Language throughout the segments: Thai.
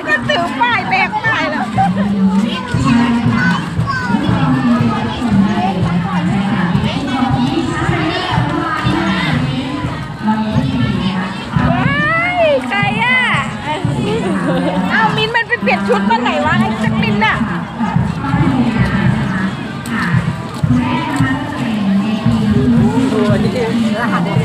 ปูก็ถือป้ายแบกป้ายแล้วว้ายใครอะอ้ามินมันไปเปลี่ยนชุดตอนไหนวะไอ้จักมินน่ะปร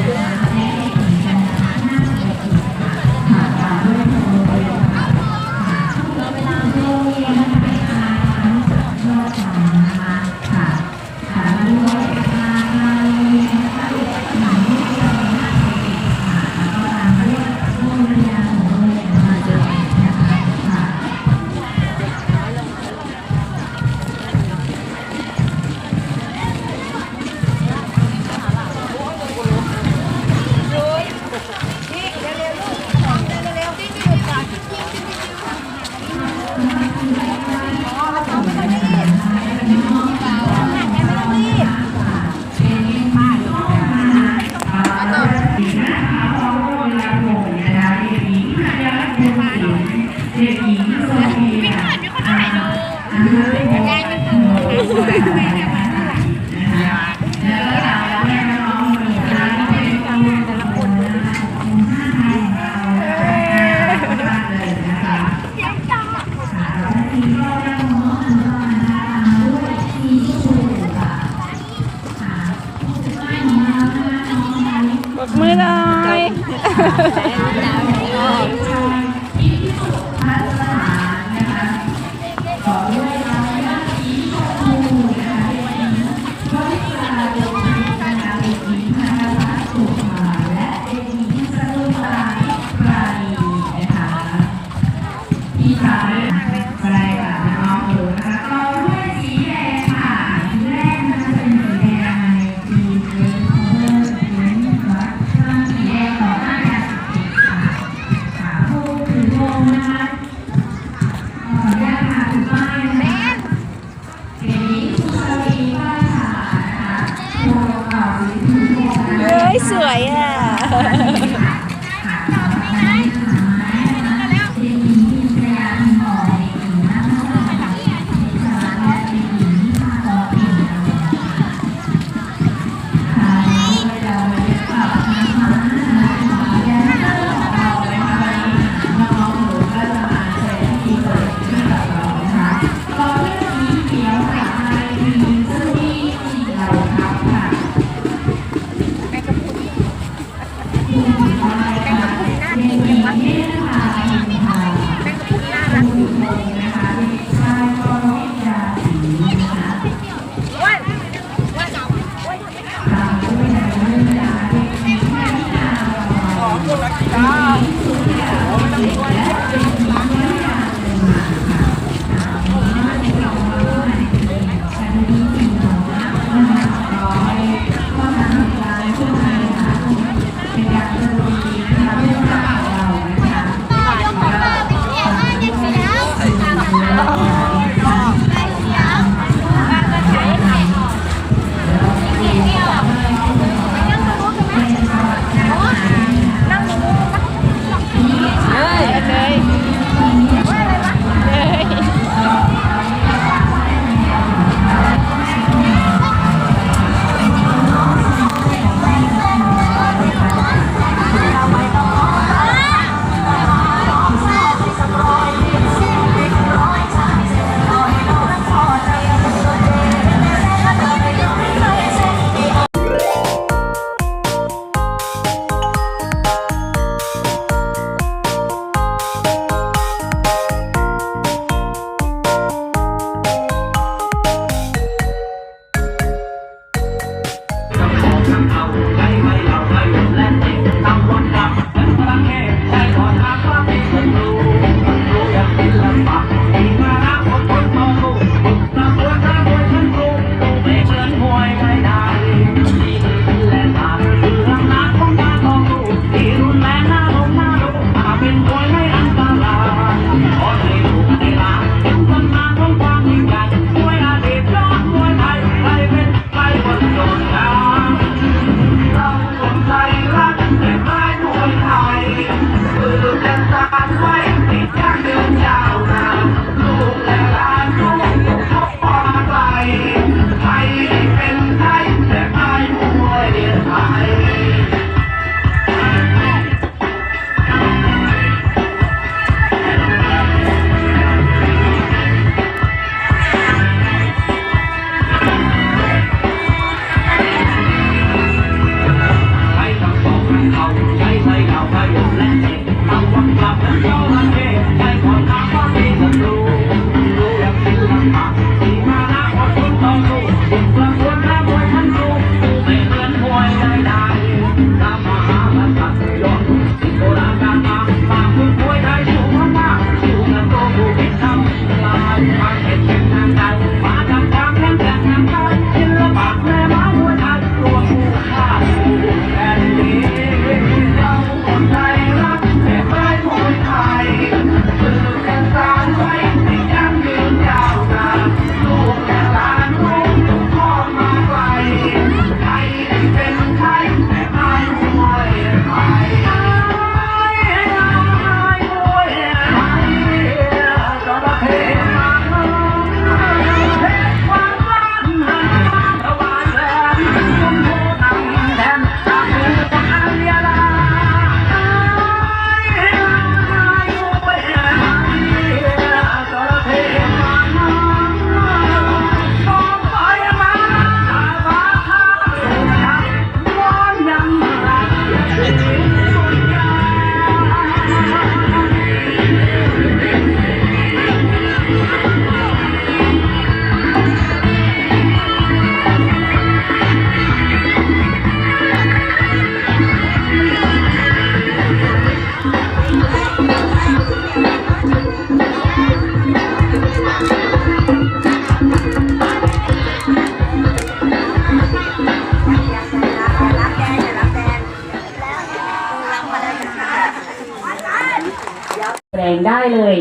เ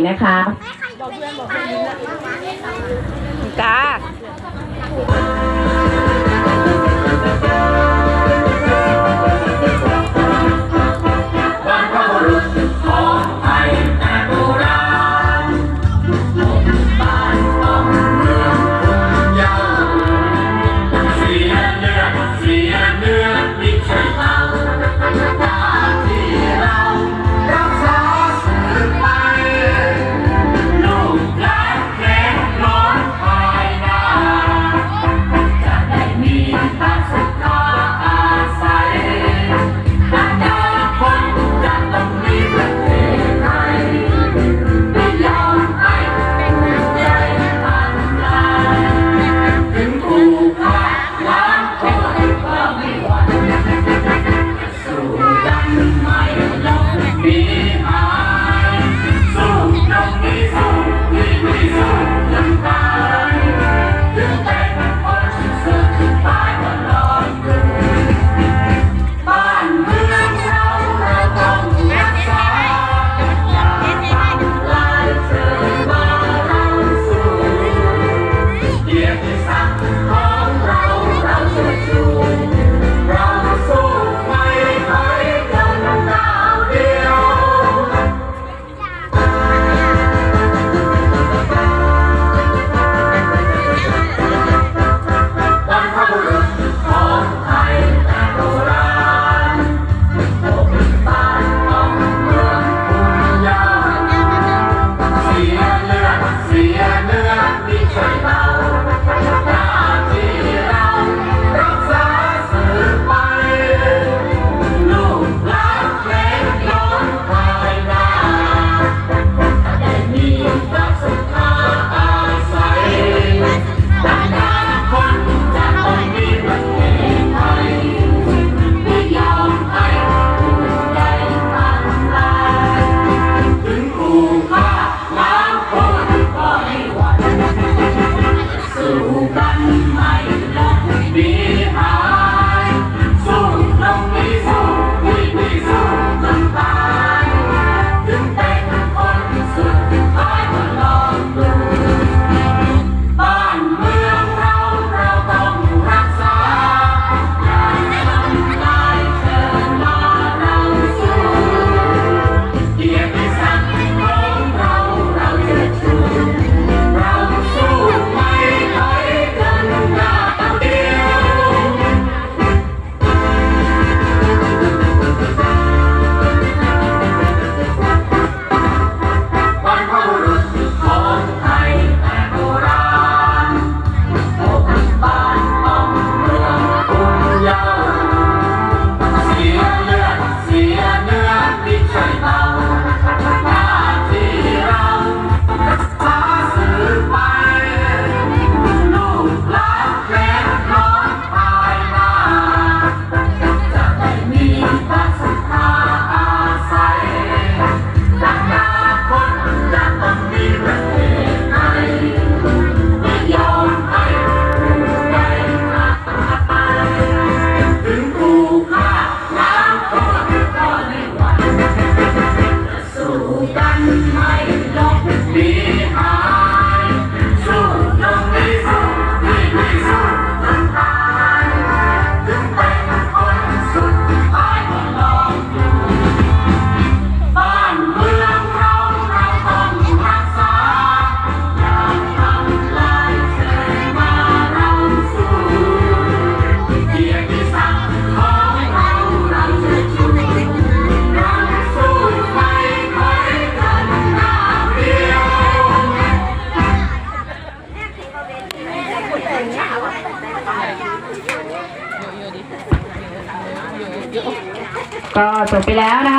นะคะ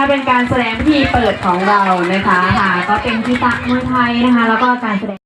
เป็นการแสดงพิธีเปิดของเรานะคะค่ะก็เป็นที่ตะมวยไทยนะคะ แล้วก็การแสดง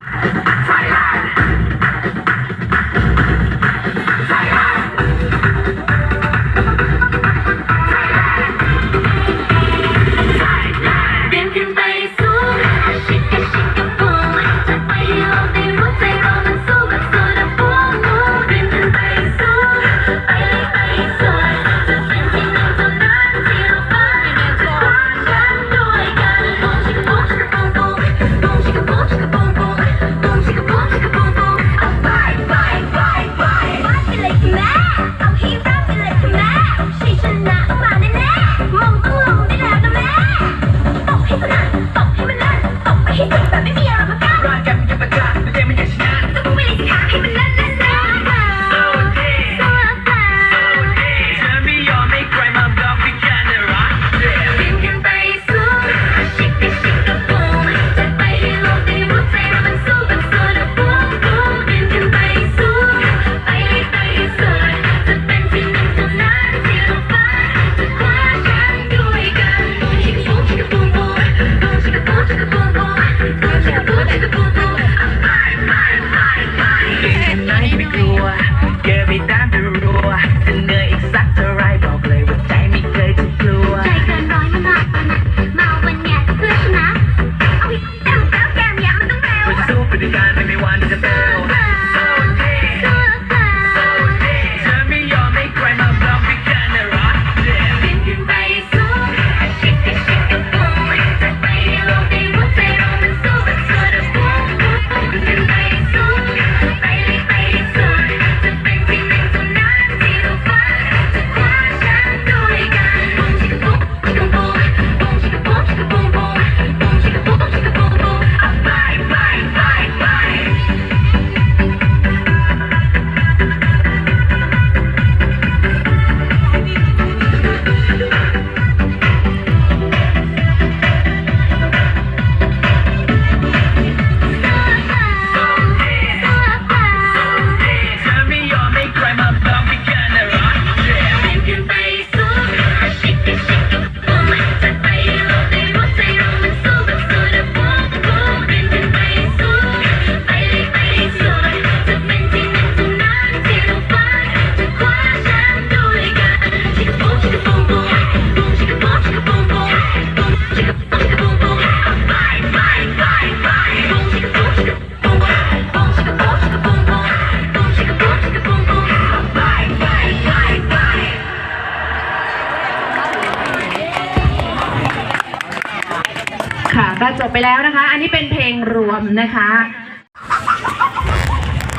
ค่ะจบไปแล้วนะคะ อันนี้เป็นเพลงรวมนะคะ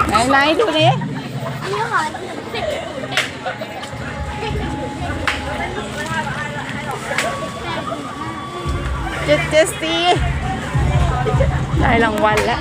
ไหนไหนดูดิเจเจสตีได้รางวัลแล้ว